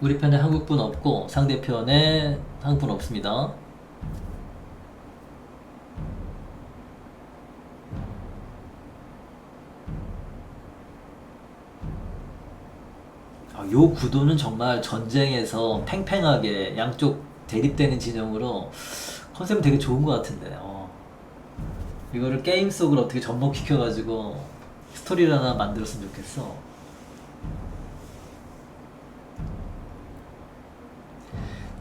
우리 편에 한국분 없고 상대편에 한국분 없습니다. 아, 요 구도는 정말 전쟁에서 팽팽하게 양쪽 대립되는 진영으로 컨셉은 되게 좋은 것 같은데. 어. 이거를 게임 속으로 어떻게 접목시켜가지고 스토리를 하나 만들었으면 좋겠어.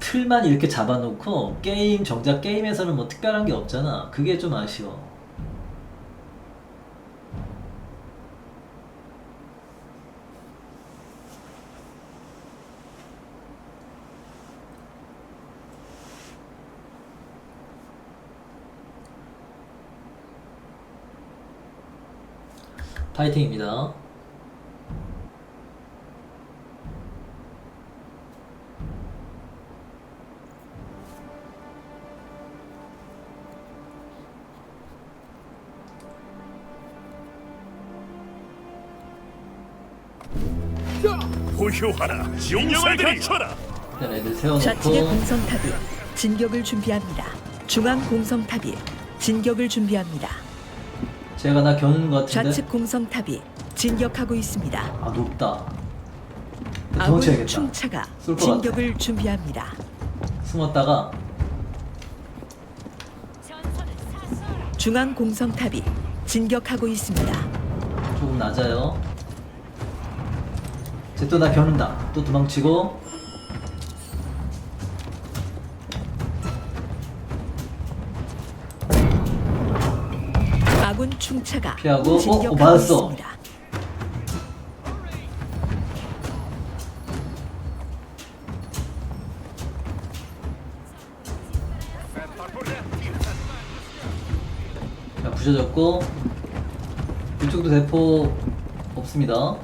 틀만 이렇게 잡아놓고 게임 정작 게임에서는 뭐 특별한 게 없잖아. 그게 좀 아쉬워. 파이팅입니다. 고효하라 용영을 갖춰라 일단 애들 좌측의 세워놓고 공성탑이 진격을 준비합니다. 중앙 공성탑이 진격을 준비합니다. 제가 나 겨누는 것 같은데 좌측 공성탑이 진격하고 있습니다. 아 높다 아군 도망쳐야겠다 충차가 쏠것 진격을 준비합니다. 숨었다가 중앙 공성탑이 진격하고 있습니다. 조금 낮아요 이제 또나 겨눈다. 또 도망치고. 아군 충차가 피하고, 어, 어, 진격하고 맞았어. 있습니다. 자 부셔졌고. 이쪽도 대포 없습니다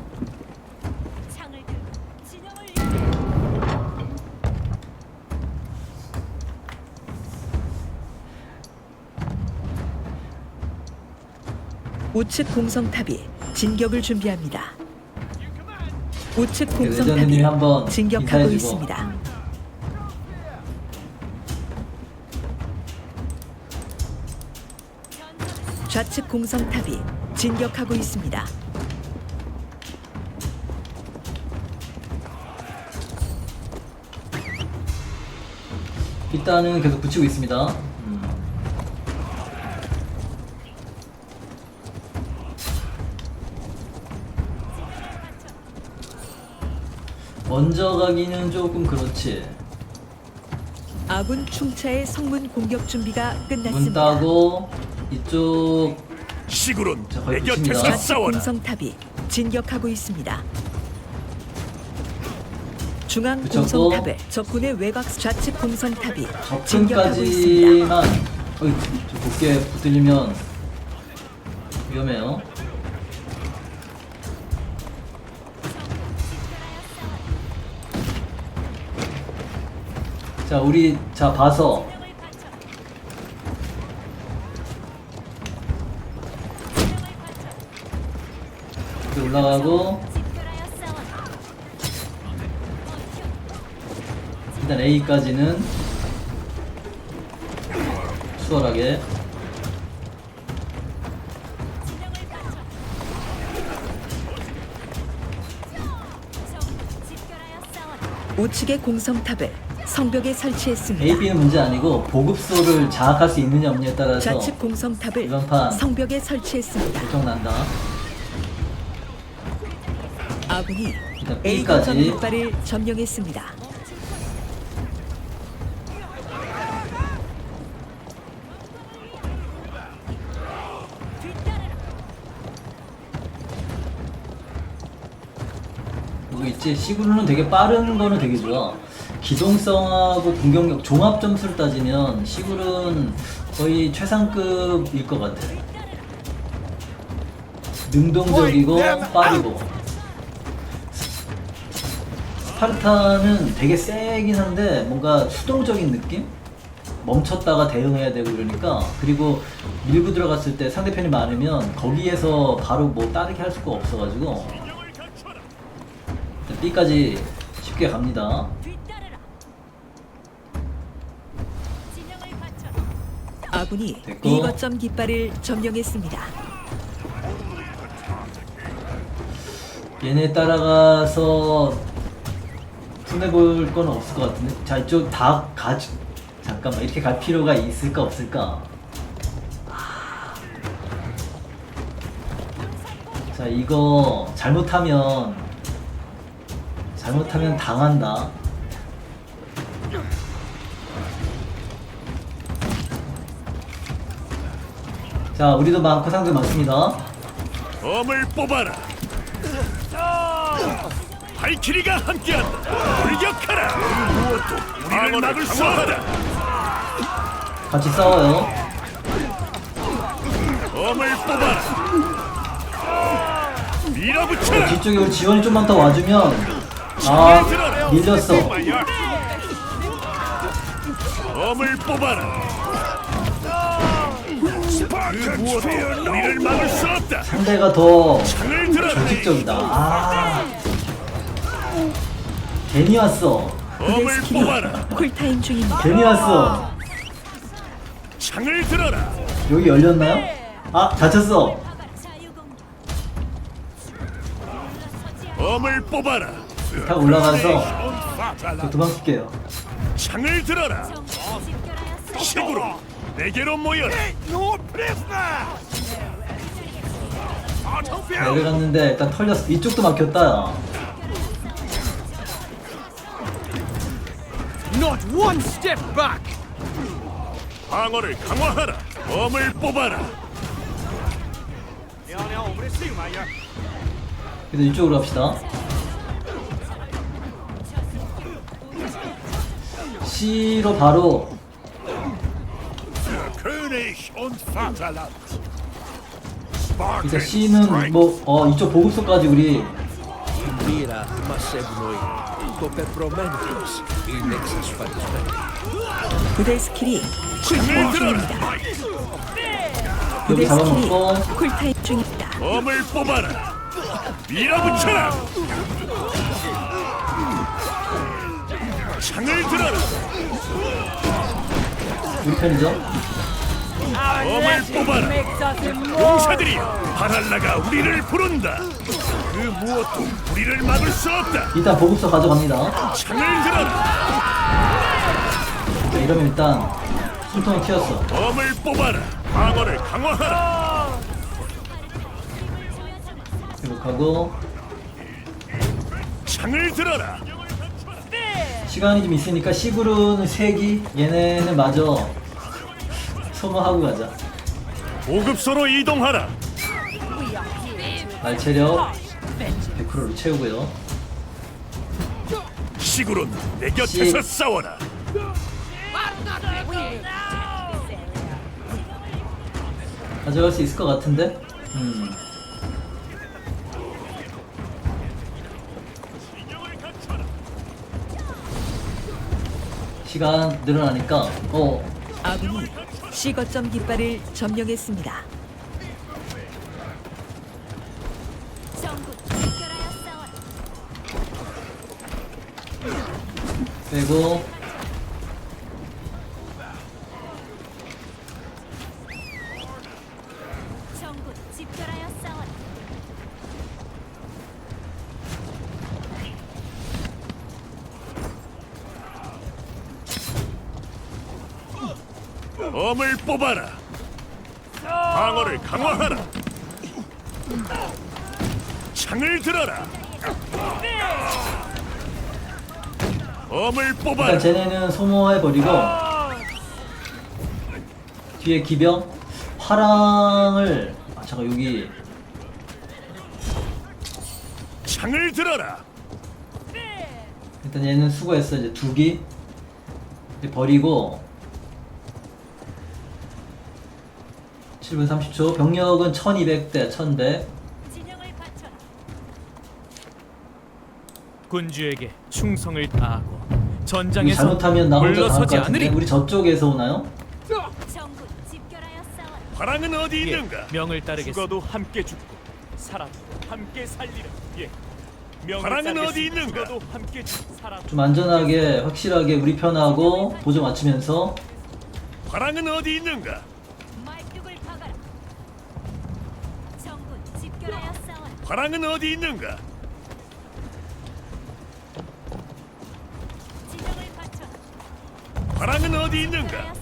우측 공성탑이 진격을 준비합니다. 우측 레전드님이 공성탑이 한번 진격하고 인사해주고. 있습니다. 좌측 공성탑이 진격하고 있습니다. 일단은 계속 붙이고 있습니다 먼저 가기는 조금 그렇지 아군 충차의 성문 공격 준비가 문 끝났습니다. 따고 이쪽 시구론 자, 내 거의 곁에서. 좌측 싸워라 공성탑이 진격하고 있습니다. 중앙 붙였고. 공성탑에 적군의 외곽 좌측 공성탑이 진격하고 있습니다. 접근까지만 어이 저 높게 붙들리면 위험해요 자 우리 자 봐서. 이렇게 올라가고. 일단 A까지는 수월하게. 우측의 공성탑을 성벽에 설치했습니다. A, B는 문제 아니고 보급소를 장악할 수 있느냐 없느냐에 따라서 좌측 공성탑을 이번 판 성벽에 설치했습니다. 결정난다 아군이 일단 A B까지. 거점 깃발을 점령했습니다. 이거 있지 시구르는 되게 빠른 거는 되게 좋아 기동성하고 공격력 종합 점수를 따지면 시구르는 거의 최상급일 것 같아 능동적이고 빠르고 스파르타는 되게 세긴 한데 뭔가 수동적인 느낌? 멈췄다가 대응해야 되고 그러니까 그리고 밀고 들어갔을 때 상대편이 많으면 거기에서 바로 뭐 다르게 할 수가 없어가지고 B까지 쉽게 갑니다. 아군이 됐고. B 거점 깃발을 점령했습니다. 얘네 따라가서 손해볼 건 없을 것 같은데 자 이쪽 다 가지 잠깐만 이렇게 갈 필요가 있을까 없을까 자 이거 잘못하면 잘못하면 당한다 자 우리도 많고 상대 많습니다 검을 뽑아라. 발키리가 함께한다. 돌격하라. 무엇도 우리를 막을 수 없다. 같이 싸워요 검을 뽑아라. 밀어붙여라. 뒤쪽에 우리 지원이 좀만 더 와주면 아 밀렸어 검을 뽑아라. 그 우리를 막을 수 없다. 상대가 더 창을. 조직적이다 아 괜히 왔어 그대 검을 스킬이 뽑아라. 쿨타임 중입니다. 괜히 왔어 창을 들어라. 여기 열렸나요? 아 않아. 검을 뽑아라. 탁 올라가서 저 도망칠게요 창을 들어라. 식으로 내게로 모여라. 내려갔는데 일단 털렸어 이쪽도 막혔다 야. Not one step back! 방어를 강화하라. 검을 뽑아라. 그래서 이쪽으로 갑시다 C로 바로 König und Vaterland. 일단 C는 뭐 어 이쪽 보급소까지 우리 dispetto. 그대 스킬이 쿨타임 중입니다. 여기 스킬이 잡아먹고 쿨타임 중입니다. 검을 뽑아라. 밀어붙여라. 창을 들어라. 우리 편이죠 검을 뽑아라. 용사들이 바랄라가 우리를 부른다. 그 무엇도 우리를 막을 수 없다. 일단 보급소 가져갑니다 창을 들어라. 자, 이러면 일단 숨통이 튀었어 검을 뽑아라. 방어를 강화하라. 회복하고 창을 들어라. 시간이 좀 있으니까 시그루는 3기 얘네는 마저 소모하고 가자 보급소로 이동하라. 날 체력 100%로 채우고요 시구론 내 곁에서 시- 싸워라. 가져갈 수 있을 것 같은데 음. 시간 늘어나니까 어 아군이 C 거점 깃발을 점령했습니다. 빼고 검을 뽑아라. 방어를 강화하라. 창을 들어라. 검을 뽑아라. 일단 쟤네는 소모해버리고 뒤에 기병 화랑을 아 잠깐 여기 창을 들어라. 일단 얘는 수거했어 이제 두기 버리고 7분 30초 병력은 1200대 1100 진영을 갖춰라. 군주에게 충성을 다하고 우리 전장에서 잘못하면 나 혼자 당할 것 물러서지 같은데 않으리 우리 저쪽에서 오나요? 정군 집결하여 싸워라. 화랑은 어디 예, 있는가? 명을 따르겠습니다. 죽어도 함께 죽고 살아도 함께 살리라. 예. 화랑은 어디 있는가? 도 함께 죽- 살아. 좀 안전하게 확실하게 우리 편하고 보조 맞추면서 화랑은 어디 있는가? 화랑은 어디 있는가? 화랑은 어디 있는가?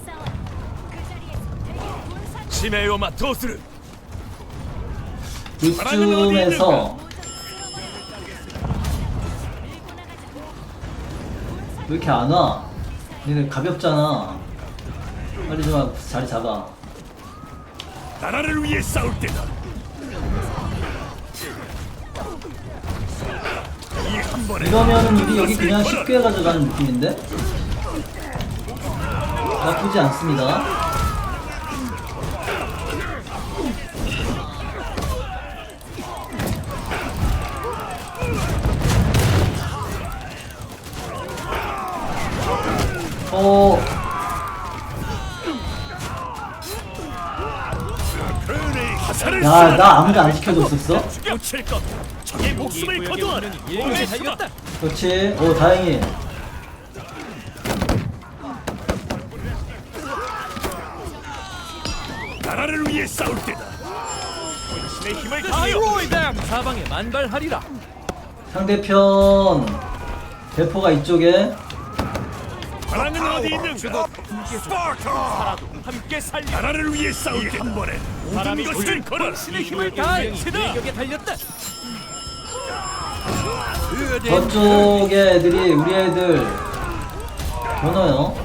시메요마 도스르 나가자. 왜 이렇게 안 와? 얘네 가볍잖아. 빨리 좀 자리 잡아. 나라를 위해 싸울 때다. 이한 번에 이러면은 우리 여기 그냥 쉽게 가져가는 느낌인데? 나쁘지 않습니다. 어, 야, 나 아무도 안 지켜줬었어? 적의 목숨을 거두어라. 일개 달렸다. 그렇지. 오, 다행히. 나라를 위해 싸울 때다. 신의 힘을 다하여 Destroy them. 사방에 만발하리라. 상대편 대포가 이쪽에 화랑은 어디 있는가? 스파르타 살아도 함께 살리. 나라를 위해 싸울 때한 번에 모든 바람이 것을 불 걸어. 신의 힘을 다해. 내격에 달렸다. 저쪽 애들이 우리 애들 변어요.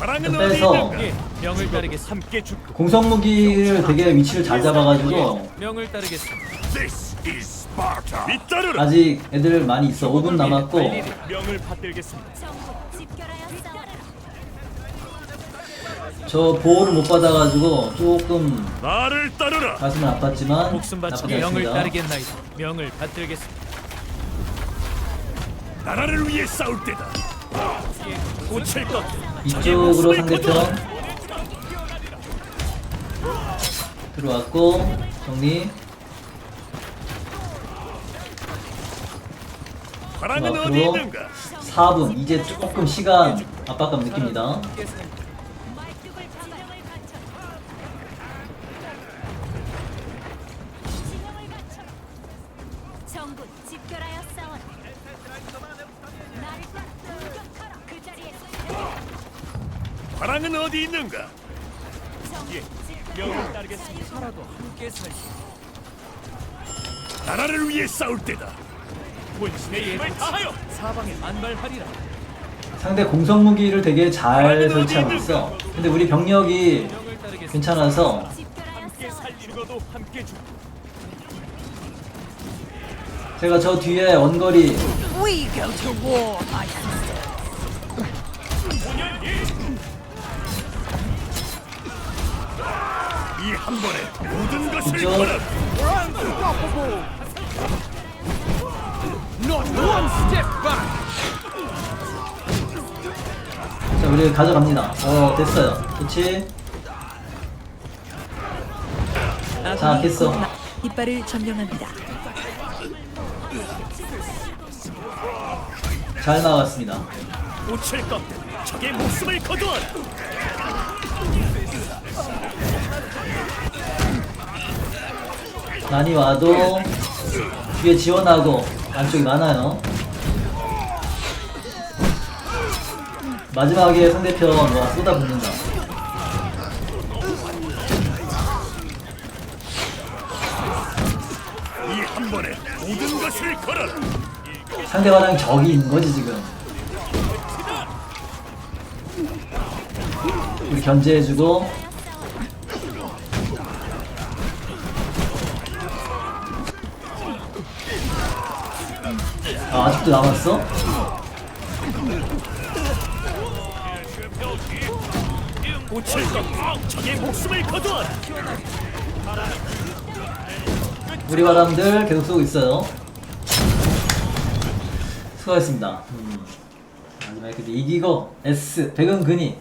어디 빼서. 명을 따르겠 함께 죽고. 공성 무기를 되게 위치를 잘 잡아가지고 명을 Sparta. 잇따르라. 아직 애들 많이 있어. 5분 남았고. 명을 받들겠습니다. 저 보호를 못 받아가지고 조금 나를 따르라. 가슴은 아팠지만 목숨 나쁘지 바치고 명을 않습니다. 따르겠나이다. 명을 받들겠습니다. 나라를 위해 싸울 때다. 고칠 것. 이쪽으로 상대편 들어왔고 정리. 화랑은 어디 앞으로 있는가? 4분 이제 조금 시간 압박감 느낍니다. 어디 있는가? 정군 명을 따르겠습니다. 살아도 함께 살리. 나라를 위해 싸울 때다. 본신의 힘을 다하여 사방에 만발하리라. 상대 공성 무기를 되게 잘 설치하고 있어. 근데 우리 병력이 명을 따르겠습니다. 괜찮아서 함께 싸워라. 살리 죽어도 함께 죽고. 제가 저 뒤에 원거리 이 한 번에 모든 것을. 걸어. Not one step back. 자 우리 가져갑니다. 어 됐어요. 그렇지. 자, 됐어. 이빨을 점령합니다. 잘 나왔습니다. 고칠 것. 적의 목숨을 거두어라. 많이 와도 뒤에 지원하고 안쪽이 많아요. 마지막에 상대편 와 쏟아붓는다. 상대방이 적이 있는 거지 지금. 견제해주고 아, 아직도 남았어? 우리 바람들 계속 쏘고 있어요. 수고하셨습니다. 음. 마지막에 근데 이기고 S 백은근이